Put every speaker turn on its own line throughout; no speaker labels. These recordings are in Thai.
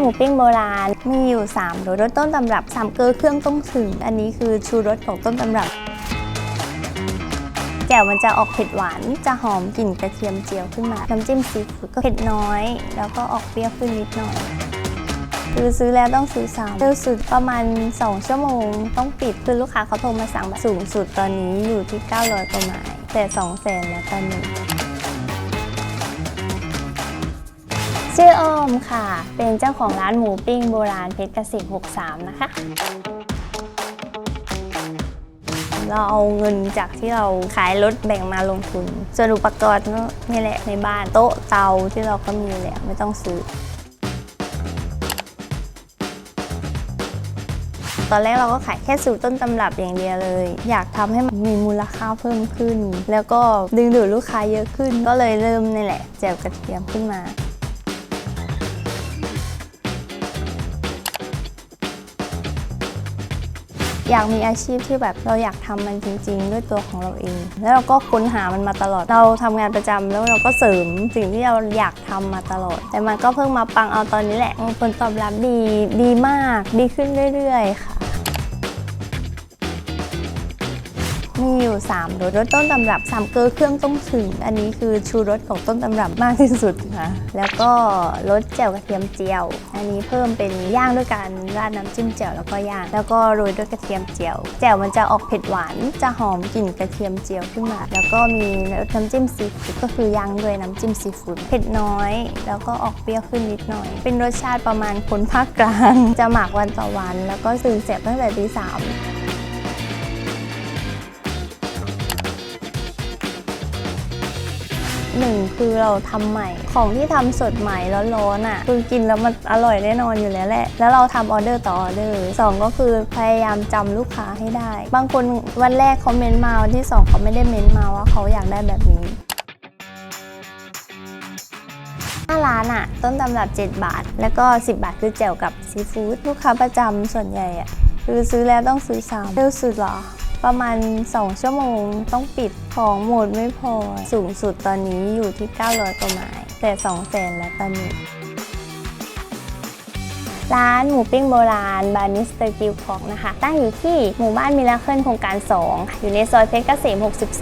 หมูปิ้งโบราณ มีอยู่3รสรสต้นตำรับสามเกลือเครื่องต้มถึง อันนี้คือชูรสของต้นตำรับแจ่วมันจะออกเผ็ดหวาน จะหอมกลิ่นกระเทียมเจียวขึ้นมา น้ำจิ้มซีฟู้ดก็เผ็ดน้อย แล้วก็ออกเปรี้ยวขึ้นนิดหน่อย คือซื้อแล้วต้องซื้อซ้ำเร็วสุดประมาณ 2 ชั่วโมง ต้องปิด คือลูกค้าเขาโทรมาสั่งแบบสูงสุดตอนนี้อยู่ที่ 900กว่าไม้แต่2แสนแล้วตอนนี้ ชื่ออ้อมค่ะ เป็นเจ้าของร้านหมูปิ้งโบราณเพชรเกษม63 นะคะ เราเอาเงินจากที่เราขายรถแบ่งมาลงทุน ส่วนอุปกรณ์ก็นี่แหละในบ้านโต๊ะเตาที่เราก็มีแหละไม่ต้องซื้อ ตอนแรกเราก็ขายแค่สูตรต้นตำรับอย่างเดียวเลย อยากทำให้มันมีมูลค่าเพิ่มขึ้น แล้วก็ดึงดูดลูกค้าเยอะขึ้น ก็เลยเริ่มนี่แหละแจวกระเทียมขึ้นมา อยากมีอาชีพที่แบบเราอยากทำมันจริง ๆ ด้วยตัวของเราเอง แล้วเราก็ค้นหามันมาตลอด เราทำงานประจำแล้วเราก็เสริมสิ่งที่เราอยากทำมาตลอด แต่มันก็เพิ่งมาปังเอาตอนนี้แหละผลตอบรับดีดีมาก ดีขึ้นเรื่อย ๆ ค่ะ มีอยู่3รสรสต้นตำรับสามเกลือเครื่องต้มถึง อันนี้คือชูรสของต้นตำรับมากที่สุดค่ะแล้วก็รสแจ่วกระเทียมเจียว อันนี้เพิ่มเป็นย่างด้วยการราดน้ำจิ้มแจ่วแล้วก็ย่าง แล้วก็โรยด้วยกระเทียมเจียว แจ่วมันจะออกเผ็ดหวานจะหอมกลิ่นกระเทียมเจียวขึ้นมา แล้วก็มีน้ำจิ้มซีฟู้ดก็คือย่างด้วยน้ำจิ้มซีฟู้ดเผ็ดน้อย แล้วก็ออกเปรี้ยวขึ้นนิดหน่อย เป็นรสชาติประมาณคนภาคกลาง จะหมักวันต่อวัน แล้วก็ซื้อเสร็จตั้งแต่ตีสาม หนึ่งคือเราทำใหม่ ของที่ทำสดใหม่ร้อนๆอะคือกินแล้วมันอร่อยแน่นอนอยู่แล้วแหละ แล้วเราทำออเดอร์ต่อออเดอร์สองก็คือพยายามจำลูกค้าให้ได้ บางคนวันแรกเขาเม้นต์มาวันที่สองเขาไม่ได้เม้นต์มาว่าเขาอยากได้แบบนี้หน้าร้านอะต้นตำรับ 7 บาท แล้วก็ 10 บาทคือแจ่วกับซีฟู้ดลูกค้าประจำส่วนใหญ่อะคือซื้อแล้วต้องซื้อซ้ำเร็วสุดหรอ ประมาณ 2 ชั่วโมงต้องปิดของหมดไม่พอ สูงสุดตอนนี้อยู่ที่ 900กว่าไม้แต่2แสนแล้วตอนนี้ ร้านหมูปิ้งโบราณบานิสเตอร์กิลของนะคะ ตั้งอยู่ที่หมู่บ้านมิลาเคิลโครงการ 2 อยู่ในซอยเพชรเกษม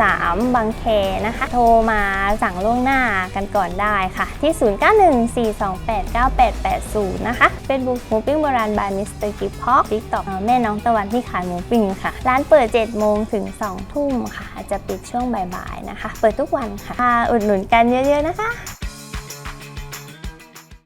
63 บางแคนะคะ โทรมาสั่งล่วงหน้ากันก่อนได้ค่ะ ที่ 0914289880 นะคะ เป็นบุ๊กหมูปิ้งโบราณบานิสเตอร์กิลพอกติ๊กต็อกแม่น้องตะวันที่ขายหมูปิ้งค่ะ ร้านเปิด 7 โมงถึง 2 ทุ่มค่ะ จะปิดช่วงบ่ายๆนะคะ เปิดทุกวันค่ะ อุดหนุนกันเยอะๆนะคะ